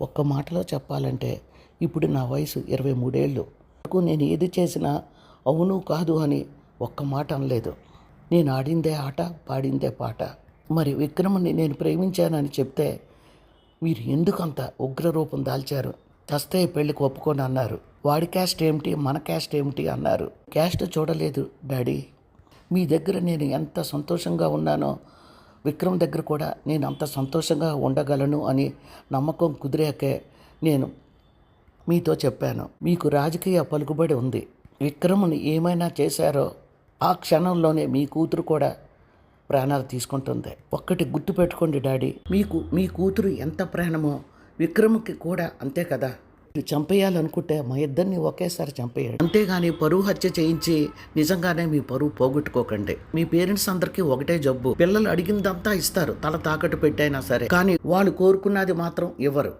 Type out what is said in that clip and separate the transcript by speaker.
Speaker 1: ఒక్క మాటలో చెప్పాలంటే ఇప్పుడు నా వయసు ఇరవై మూడేళ్ళు. నాకు నేను ఏది చేసినా అవును కాదు అని ఒక్క మాట అనలేదు. నేను ఆడిందే ఆట పాడిందే పాట. మరి విక్రమ్ని నేను ప్రేమించానని చెప్తే మీరు ఎందుకు అంత ఉగ్ర రూపం దాల్చారు? చస్తే పెళ్ళికి ఒప్పుకొని అన్నారు. వాడి క్యాస్ట్ ఏమిటి? మన క్యాస్ట్ ఏమిటి? అన్నారు. క్యాస్ట్ చూడలేదు డాడీ. మీ దగ్గర నేను ఎంత సంతోషంగా ఉన్నానో విక్రమ్ దగ్గర కూడా నేను అంత సంతోషంగా ఉండగలను అని నమ్మకం కుదిరాకే నేను మీతో చెప్పాను. మీకు రాజకీయ పలుకుబడి ఉంది. విక్రమ్ని ఏమైనా చేశారో ఆ క్షణంలోనే మీ కూతురు కూడా ప్రాణాలు తీసుకుంటుంది. ఒక్కటి గుర్తుపెట్టుకోండి డాడీ మీకు మీ కూతురు ఎంత ప్రాణమో విక్రమ్కి కూడా అంతే కదా. చంపేయాలనుకుంటే మా ఇద్దరిని ఒకేసారి చంపేయండి అంతేగాని పరువు హత్య చేయించి నిజంగానే మీ పరువు పోగొట్టుకోకండి. మీ పేరెంట్స్ అందరికీ ఒకటే జబ్బు. పిల్లలు అడిగిందంతా ఇస్తారు. తల తాకట్టు పెట్టైనా సరే. కానీ వాళ్ళు కోరుకున్నది మాత్రం ఇవ్వరు.